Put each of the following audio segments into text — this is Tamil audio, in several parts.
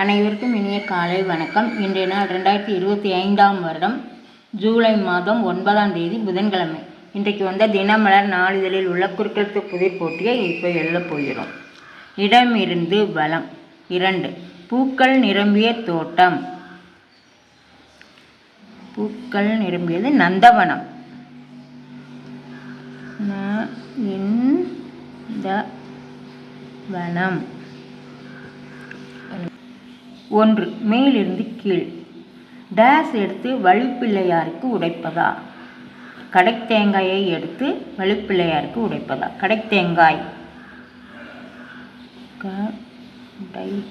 அனைவருக்கும் இனிய காலை வணக்கம். இன்றைய நாள் ரெண்டாயிரத்தி இருபத்தி ஐந்தாம் வருடம் ஜூலை மாதம் ஒன்பதாம் தேதி புதன்கிழமை. இன்றைக்கு வந்த தினமலர் நாளிதழில் உள்ள குறுக்கெழுத்து புதிர் போட்டியை இப்போ எழுத போகிறோம். இடமிருந்து வளம் இரண்டு. பூக்கள் நிரம்பிய தோட்டம். பூக்கள் நிரம்பியது நந்தவனம். வனம். ஒன்று மேலிருந்து கீழ். டேஸ் எடுத்து வழிப்பிள்ளையாருக்கு உடைப்பதா? கடைத்தேங்காயை எடுத்து வழிப்பிள்ளையாருக்கு உடைப்பதா? கடைத்தேங்காய். கடை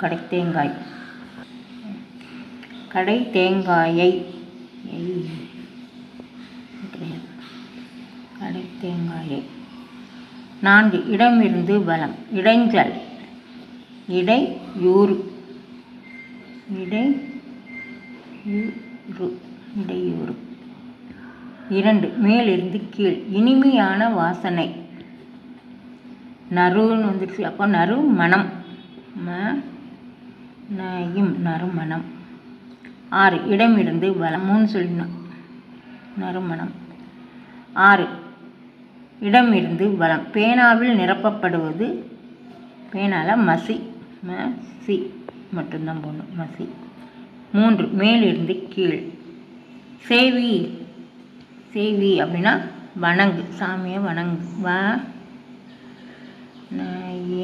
கடைத்தேங்காய். கடை தேங்காயை நான்கு இடமிருந்து வலம் இடைஞ்சல் இடையூறு இடையூறு இடை இடையூறு. இரண்டு மேலிருந்து கீழ் இனிமையான வாசனை. நறுன்னு வந்துருச்சு. அப்போ நறு மனம் ம நயும் நறுமணம். ஆறு இடமிருந்து வலம். சொல்லணும் நறுமணம். ஆறு இடமிருந்து வலம் பேனாவில் நிரப்பப்படுவது பேனால் மசி மசி மட்டும்தான் போடணும். மசி. மூன்று மேலிருந்து கீழ். சேவி சேவி அப்படின்னா வணங்கு சாமியை வணங்கு. வ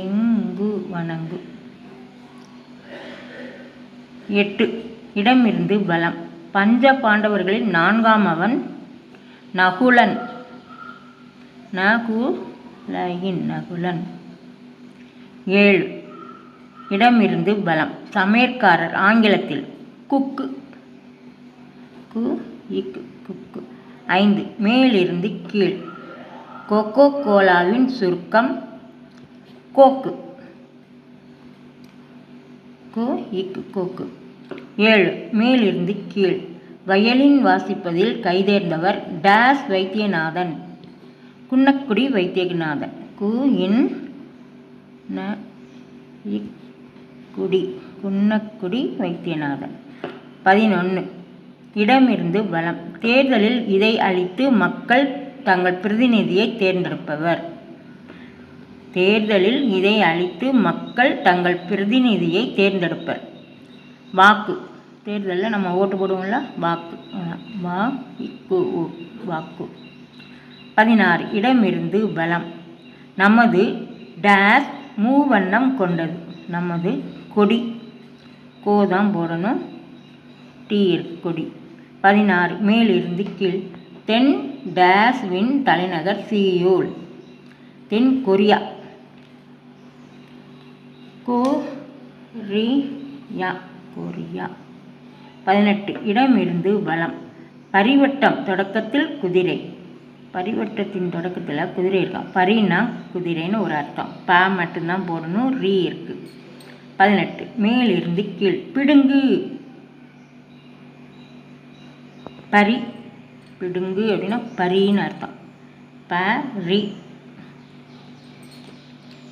எங்கு வணங்கு. எட்டு இடமிருந்து பலம் பஞ்ச பாண்டவர்களில் நான்காம் அவன் நகுலன். நகுலயின் நகுலன். ஏழு. இடமிருந்து பலம். சமையற்காரர் ஆங்கிலத்தில் குக்கு. கு இக்கு குக்கு. ஐந்து. மேலிருந்து கீழ். கொக்கோ கோலாவின் சுருக்கம் கோக்கு. கு இக்கு கோக்கு. ஏழு. மேலிருந்து கீழ். வயலின் வாசிப்பதில் கைதேர்ந்தவர் டேஸ் வைத்தியநாதன். குன்னக்குடி வைத்தியநாதன். கு இன் ந குடி. குன்னக்குடி வைத்தியநாதன். பதினொன்று இடமிருந்து வளம். தேர்தலில் இதை அளித்து மக்கள் தங்கள் பிரதிநிதியை தேர்ந்தெடுப்பவர். தேர்தலில் இதை அளித்து மக்கள் தங்கள் பிரதிநிதியை தேர்ந்தெடுப்பர். வாக்கு. தேர்தலில் நம்ம ஓட்டு போடுவோம்ல? வாக்கு. வா இக்கு வாக்கு. பதினாறு இடமிருந்து பலம் நமது டேஸ் மூவண்ணம் கொண்டது. நமது கொடி. கோதான் போடணும். டீ கொடி. பதினாறு மேலிருந்து கீழ். தென் டேஸ்வின் தலைநகர் சியோல். தென் கொரியா. கோரியா. கொரியா. பதினெட்டு இடமிருந்து வளம். பரிவட்டம் தொடக்கத்தில் குதிரை. பரிவர்த்தத்தின் தொடக்கத்தில் குதிரை இருக்கான் பரினா குதிரைன்னு ஒரு அர்த்தம். ப மட்டும்தான் போடணும் ரீ இருக்குது பதினெட்டு. மேலிருந்து கீழ். பிடுங்கு. பரி. பிடுங்கு அப்படின்னா பரின்னு அர்த்தம். ப ரி.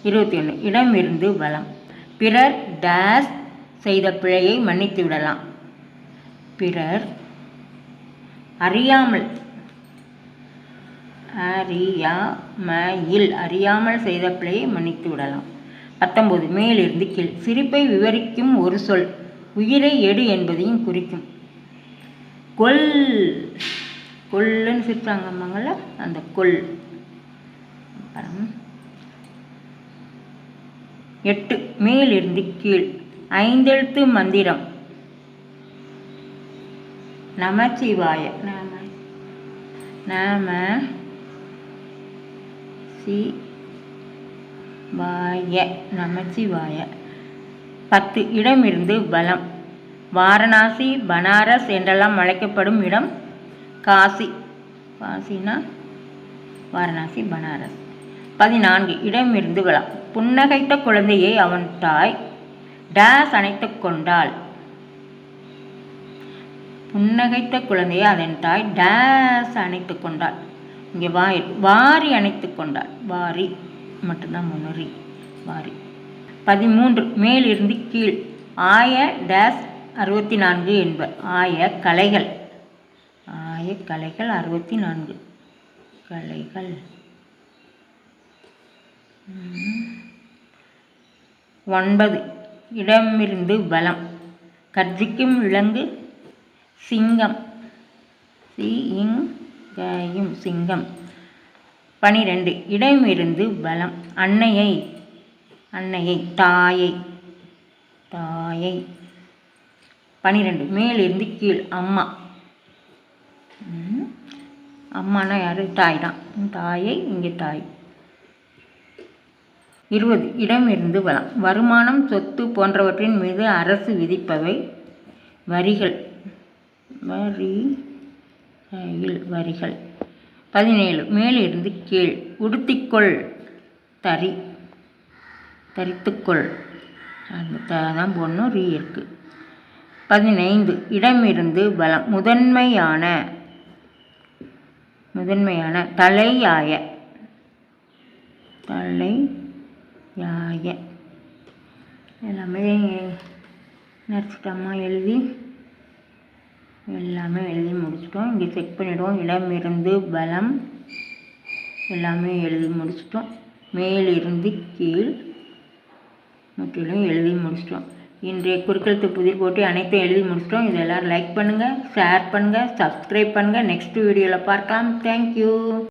இருபத்தி ஒன்று இடமிருந்து வளம் பிறர் டேஸ் செய்த பிழையை மன்னித்து விடலாம். பிறர் அறியாமல் அறியாமையில் அறியாமல் செய்த பிழையை மன்னித்து விடலாம். பத்தொம்போது மேலிருந்து கீழ். சிரிப்பை விவரிக்கும் ஒரு சொல். உயிரை எடு என்பதையும் குறிக்கும். கொல். கொல்லுன்னு சிரிப்பாங்க அம்மாங்கள அந்த கொல். அப்புறம் எட்டு மேலிருந்து கீழ். ஐந்தெழுத்து மந்திரம். நமச்சிவாய. நாம நாம சி வாய நமச்சிவாய. பத்து இடமிருந்து பலம் வாரணாசி பனாரஸ் என்றெல்லாம் அழைக்கப்படும் இடம் காசி. காசினா வாரணாசி பனாரஸ். பதினான்கு இடமிருந்து பலம் புன்னகைத்த குழந்தையை அவன் தாய் டேஸ் அணைத்து கொண்டாள். புன்னகைத்த குழந்தையை அதன் தாய் டேஸ் அணைத்து கொண்டாள். இங்கே வா வாரி அணைத்து கொண்டாள். வாரி மட்டும்தான் முன்னறி வாரி. பதிமூன்று மேலிருந்து கீழ். ஆய டேஸ் அறுபத்தி நான்கு என்பர் ஆய கலைகள். ஆய கலைகள் அறுபத்தி நான்கு கலைகள் ஒன்பது இடமிருந்து பலம் கர்ஜிக்கும் விலங்கு சிங்கம். சி இங் கயும் சிங்கம். பனிரெண்டு இடமிருந்து பலம். அன்னையை அன்னையை தாயை தாயை. பனிரெண்டு மேலிருந்து கீழ் அம்மா. அம்மானா யார்? தாய் தான். தாயை இங்கே தாய். இருபது இடமிருந்து வளம் வருமானம் சொத்து போன்றவற்றின் மீது அரசு விதிப்பவை வரிகள். வரி கையில் வரிகள். பதினேழு மேலிருந்து கீழ். உடுத்திக்கொள் தறி தரித்துக்கொள். அந்த தான் பொண்ணும் ரீ இருக்குது பதினைந்து இடமிருந்து பலம். முதன்மையான முதன்மையான தலையாய தலையாய. எல்லாமே நடிச்சிட்டம்மா எழுதி எல்லாமே எழுதி முடிச்சிட்டோம். இங்கே செக் பண்ணிவிடுவோம் இடமிருந்து பலம் எல்லாமே எழுதி முடிச்சிட்டோம். மேலிருந்து கீழ் முற்றிலும் எழுதி முடிச்சிட்டோம். இன்றைய குறுக்கெழுத்து புதிர் போட்டு அனைத்தும் எழுதி முடிச்சிட்டோம். இது எல்லோரும் லைக் பண்ணுங்கள் ஷேர் பண்ணுங்கள் சப்ஸ்கிரைப் பண்ணுங்கள் நெக்ஸ்ட் வீடியோவில் பார்க்கலாம். தேங்க்யூ